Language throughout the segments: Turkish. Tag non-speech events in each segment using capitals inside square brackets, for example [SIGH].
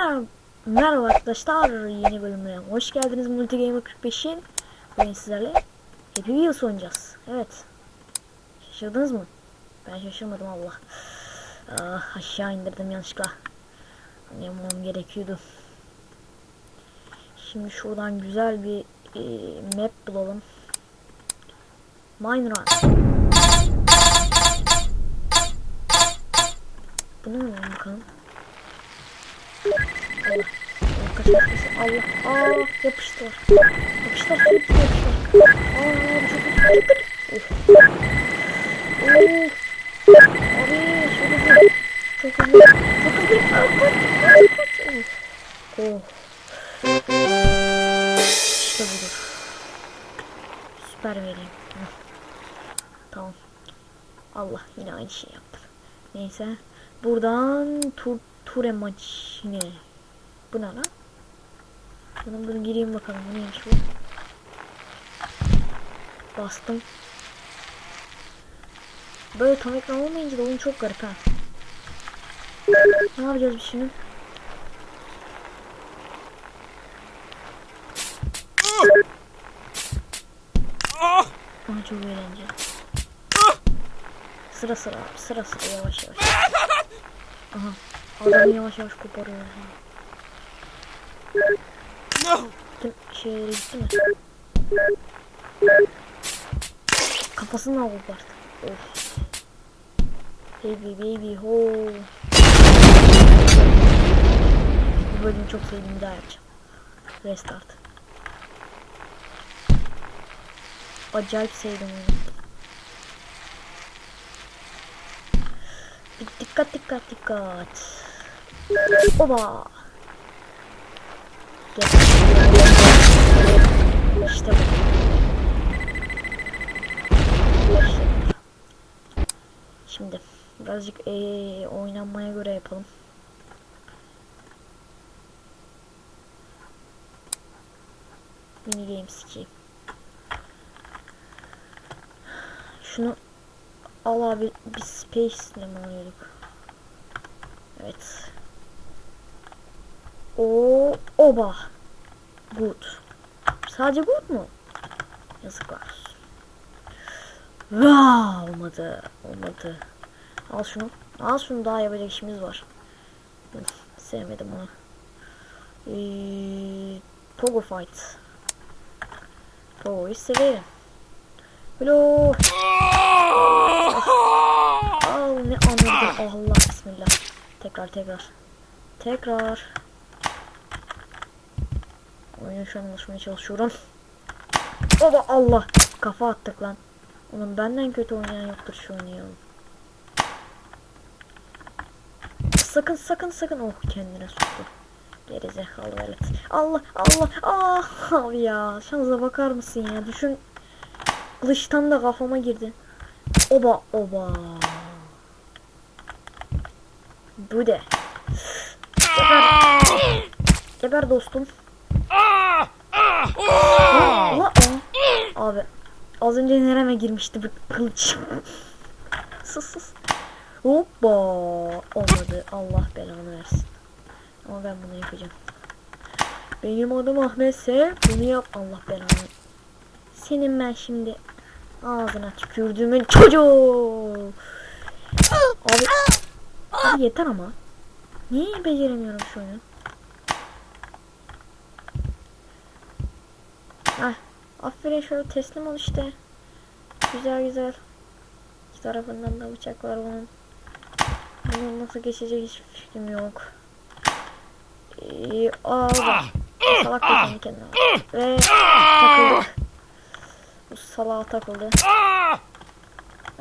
Merhaba, merhaba arkadaşlar yeni bölümüne hoş geldiniz Multigamer 45'in Bugün sizlerle Happy Wheels oynayacağız. Evet Şaşırdınız mı? Ben şaşırmadım Allah. Ah, Aşağı indirdim yanlışlıkla. Anlayamam gerekiyordu. Şimdi şuradan güzel bir e, map bulalım. Mine Run. Bunu mu bakalım Allah. Kaç kaç Allah. Aa yapıştılar. Yapıştılar. Hepsi yapıştılar. Aa çok kötü. Çok kötü. Abi çok hızlı. Çok hızlı. Çok hızlı. Oh. İşte budur. Süper vereyim. Tamam. Allah yine aynı şey yaptım. Neyse. Buradan tur ture maçine. Bu ne lan? Şuradan bunu gireyim bakalım. Bu neymiş bu? Bastım. Böyle tam ekran olmayınca da oyun çok garip ha. Ne yapacağız biz şimdi? Aha çok eğlenceli. Sıra sıra sıra sıra yavaş yavaş. Aha adamı yavaş yavaş koparıyor. No! Şeyleri gitti mi? Kafasından kopardı. Of. Baby baby ho. Bu bölümü çok sevdim daha yapacağım. Restart. Acayip sevdim onu. Dik- Dikkat dikkat dikkat. Oba. İşte bu. Şimdi birazcık eee oynanmaya göre yapalım. Mini games 2. Şunu al abi bir space ile mi alıyorduk? Evet. O oba. Good. Sadece good mu? Yazıklar. Vaa, olmadı. Olmadı. Al şunu. Al şunu daha yapacak işimiz var. Sevmedim onu. Ee, Pogo Fight. Pogo'yu severim. Hello. Al ne anladım. Allah bismillah. Tekrar tekrar. Tekrar. Oyunu şu an alışmaya çalışıyorum. Baba Allah. Kafa attık lan. Oğlum benden kötü oynayan yoktur şu ya. Sakın sakın sakın. Oh kendine soktu. Gerizekalı velet. Allah Allah. Ah abi ya. Şansa bakar mısın ya? Düşün. Kılıçtan da kafama girdi. Oba oba. Bu de. Geber. Geber dostum. Aa, aa. Abi az önce nereme girmişti bu kılıç. sus sus. Hoppa. Olmadı. Allah belanı versin. Ama ben bunu yapacağım. Benim adım Ahmetse bunu yap. Allah belanı. Senin ben şimdi ağzına tükürdüğümün çocuğu. Abi, abi yeter ama. Niye beceremiyorum şu oyunu? Heh. Aferin şöyle teslim ol işte. Güzel güzel. İki tarafından da bıçak var bunun. Bunun nasıl geçecek hiç fikrim yok. Ee, aa, bak. Salak da kendi kendine. al. Ve takıldı. Bu salağa takıldı.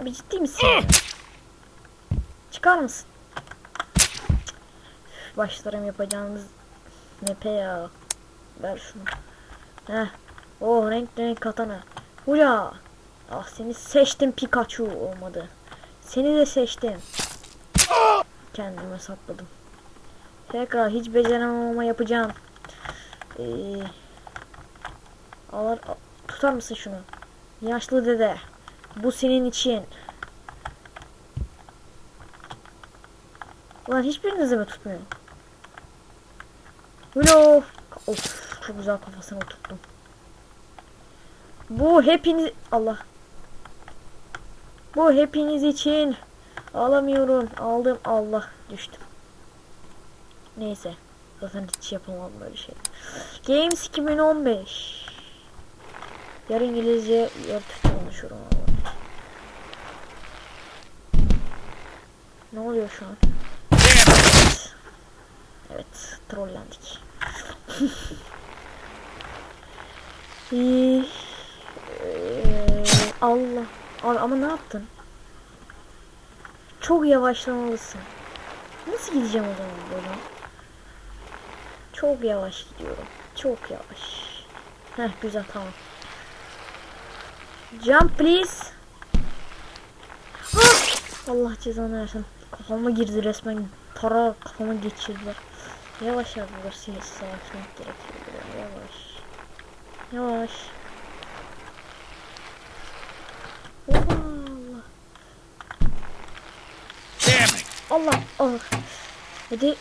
Abi ciddi misin? ya? Çıkar mısın? Başlarım yapacağımız nepe ya. Ver şunu. Heh. Oh renk renk katana. Hula. Ah seni seçtim Pikachu olmadı. Seni de seçtim. Kendime sakladım. Tekrar hiç beceremem ama yapacağım. Ee, alır, al- tutar mısın şunu? Yaşlı dede. Bu senin için. Ulan hiçbirinizi mi tutmuyor? Ulo. Of çok güzel kafasına oturttum. Bu hepiniz Allah. Bu hepiniz için. Alamıyorum. Aldım. Allah düştüm. Neyse. Zaten hiç yapamam böyle şey. Games 2015. Yarın İngilizce, konuşuyorum ama. Ne oluyor şu an? Evet. Evet, trollendik. [LAUGHS] Eee, Allah. Abi ama ne yaptın? Çok yavaşlamalısın. Nasıl gideceğim o zaman böyle? Çok yavaş gidiyorum. Çok yavaş. Heh güzel tamam. Jump please. Ah! Allah cezanı versin. Kafama girdi resmen. Para kafama geçirdiler. Yavaş yavaş sinir savaşmak gerekiyor. Yavaş. Yavaş. Oha, Allah. Allah. Hadi.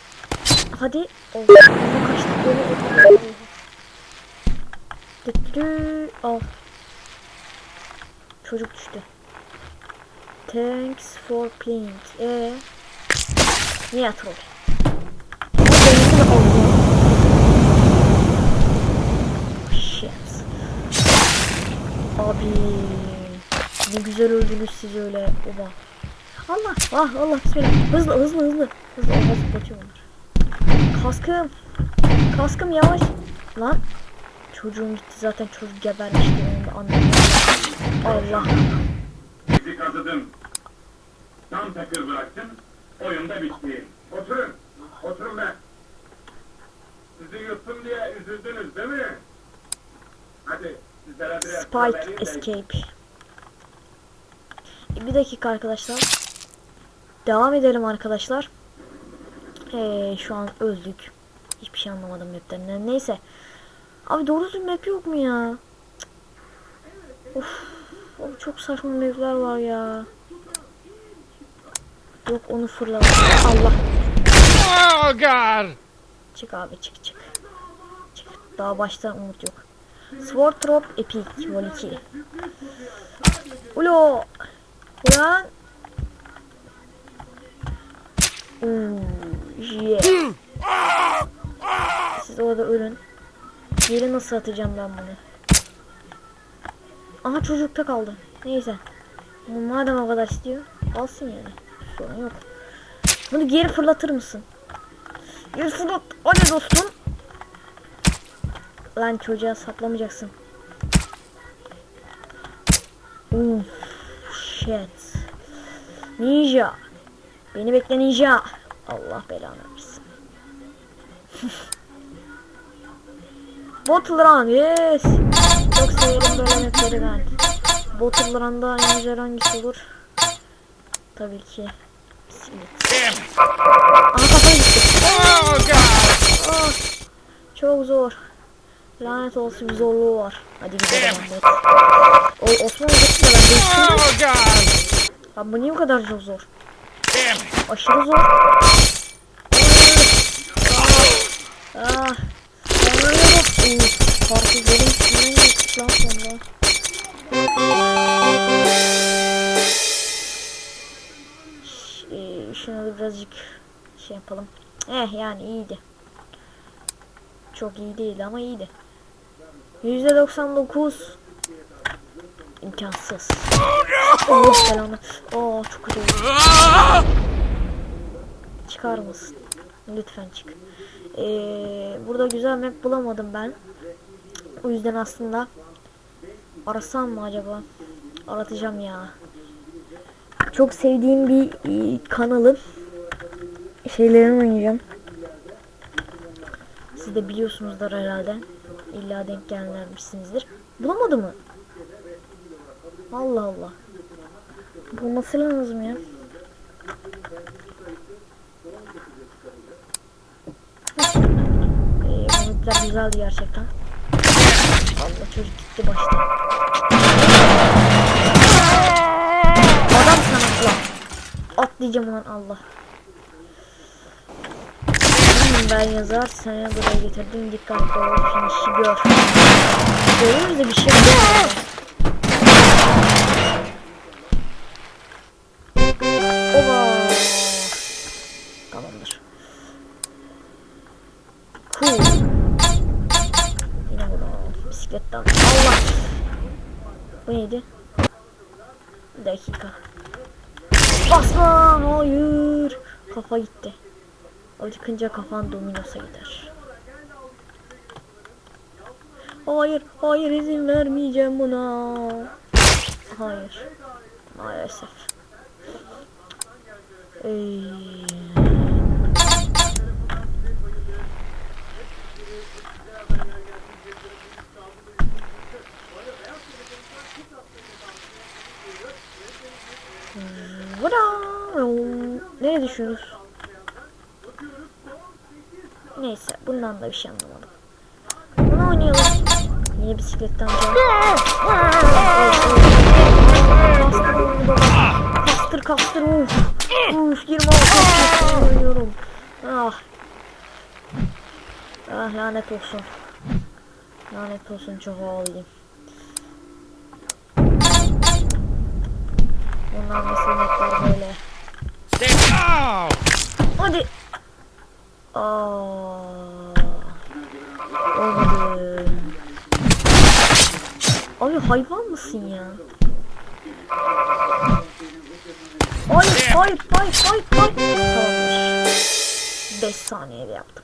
Hadi. Oh. Kaçtık böyle. Düdü. Al. Çocuk düştü. Thanks for playing. Ee. Niye troll? Shit. Abi. Ne güzel öldünüz siz öyle. Oba. Allah. Ah Allah. Bismillah. Hızlı hızlı hızlı. Hızlı. Allah zıplatıyor onlar. Kaskım. Kaskım yavaş. Lan. Çocuğum gitti zaten çocuk gebermişti onu da anladım. Allah. Bizi kazıdın. Tam takır bıraktın. Oyunda bitti. Oturun. Oturun be. Sizi yuttum diye üzüldünüz değil mi? Hadi sizlere biraz Spike de- Escape. Bir dakika arkadaşlar. Devam edelim arkadaşlar. Ee, şu an öldük. Hiçbir şey anlamadım map'ten. Neyse. Abi doğru düzgün map yok mu ya? Of. Of çok saçma map'ler var ya. Yok onu fırlat. Allah. Oh God! Çık abi çık çık. Çık. Daha baştan umut yok. Sword Drop Epic Vol 2. Ulo. Ulan. Hmm, yeah. Siz orada ölün. Yeri nasıl atacağım ben bunu? Aha çocukta kaldı. Neyse. Madem o kadar istiyor. Alsın yani. Sorun yok. Bunu geri fırlatır mısın? Geri fırlat. Hadi dostum. Lan çocuğa saplamayacaksın. Uf, shit. Ninja. Beni bekle ninja. Allah belanı versin. [LAUGHS] Bottle Run yes. Çok severim böyle mapleri ben. Bottle Run'da en güzel hangisi olur? Tabii ki. İt! Aha kafaya gitti. Oh God! Ah, çok zor. Lanet olsun bir zorluğu var. Hadi gidelim. O Osman gitti de ben. Oh! Lan bu niye bu kadar çok zor? Aşırı zor. Ah. Ah. Ben ölüyorum. Uf, Karpuzların üstüne geçtik lan sonra. E, Şunu da birazcık şey yapalım. Eh yani iyiydi. Çok iyi değildi ama iyiydi. Yüzde 99 imkansız. Allah belanı. Aa çok kötü! Çıkar mısın? Lütfen çık. Ee, burada güzel map bulamadım ben. O yüzden aslında arasam mı acaba? Aratacağım ya. Çok sevdiğim bir e, kanalın şeylerini oynayacağım. Siz de biliyorsunuzdur herhalde. İlla denk gelmişsinizdir. Bulamadı mı? Allah Allah. Bulması lazım ya. Bu mapler güzeldi gerçekten. Allah çocuk gitti başta. Adam sana atla. Atlayacağım ulan Allah. Ben yazar. Seni buraya getirdim. Dikkatli ol. Finişi gör. Görürüz de bir şey yok. Oba. Tamamdır. Cool. Yine bunu bisikletten. Allah. Bu neydi? Bir dakika. Basma hayır. Kafa gitti. Acıkınca kafan dominosa gider. Hayır, hayır izin vermeyeceğim buna. Hayır. Maalesef. Ey. Vada! Ne düşünüyorsunuz? Neyse bundan da bir şey anlamadım. Bunu oynayalım. Yine bisikletten. Kastır kastır uf. Uf 26 kastır oynuyorum. Ah. Ah lanet olsun. Lanet olsun çok ağlayayım. Bunlar meselekler böyle. Stay. Oh! Hadi. Aa. Olmadı. Abi hayvan mısın ya? Hayır, hayır, hayır, hayır, hayır. Tamamdır. 5 saniyede yaptım.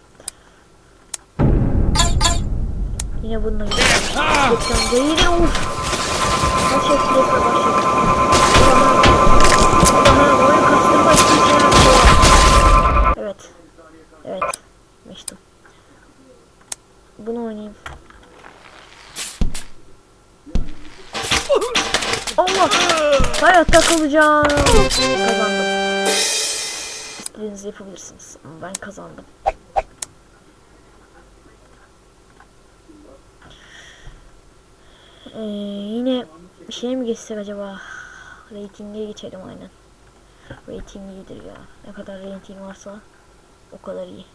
Yine bununla gidiyorum. Geçen yine uf. Her şey sürekli başladı. Kalacağım. Kazandım. İstediğinizi yapabilirsiniz. Ben kazandım. Ee, yine bir şeye mi geçsek acaba? Ratinge geçelim aynen. Rating iyidir ya. Ne kadar rating varsa o kadar iyi.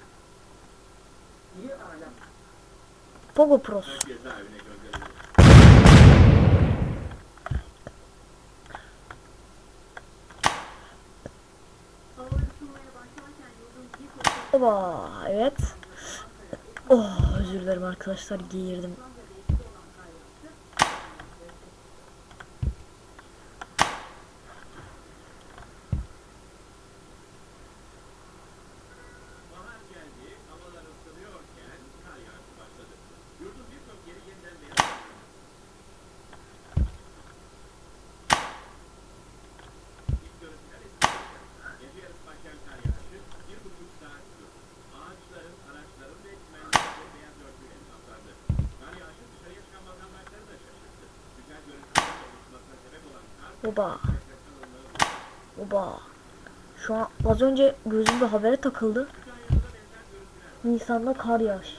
Pogo Pros. Oba evet. Oh özür dilerim arkadaşlar geğirdim. Oba. Oba. Şu an az önce gözümde habere takıldı. Nisan'da kar yağış.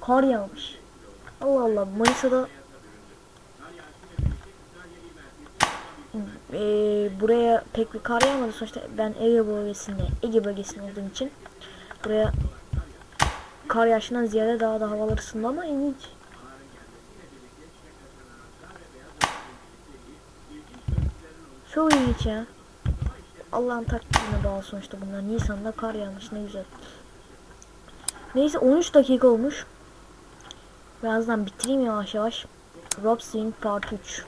Kar yağmış. Allah Allah Manisa'da Eee, buraya pek bir kar yağmadı sonuçta ben Ege bölgesinde Ege bölgesinde olduğum için buraya kar yağışından ziyade daha da havalar ısındı ama ilginç. Çok ilginç ya. Allah'ın takdirine bağlı sonuçta bunlar. Nisan'da kar yağmış ne güzel. Neyse 13 dakika olmuş. Birazdan bitireyim yavaş yavaş. Rob Swing Part 3.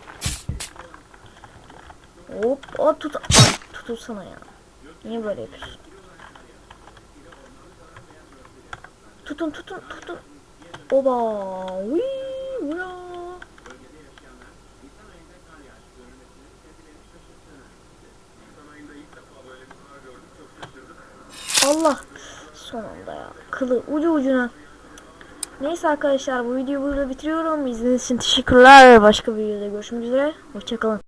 Hop, o tut. Ay, tutulsana ya. Niye böyle yapıyorsun? Tutun, tutun, tutun. Oba. Wii, Allah. Sonunda ya. Kılı ucu ucuna. Neyse arkadaşlar bu videoyu burada bitiriyorum. İzlediğiniz için teşekkürler. Başka bir videoda görüşmek üzere. Hoşçakalın.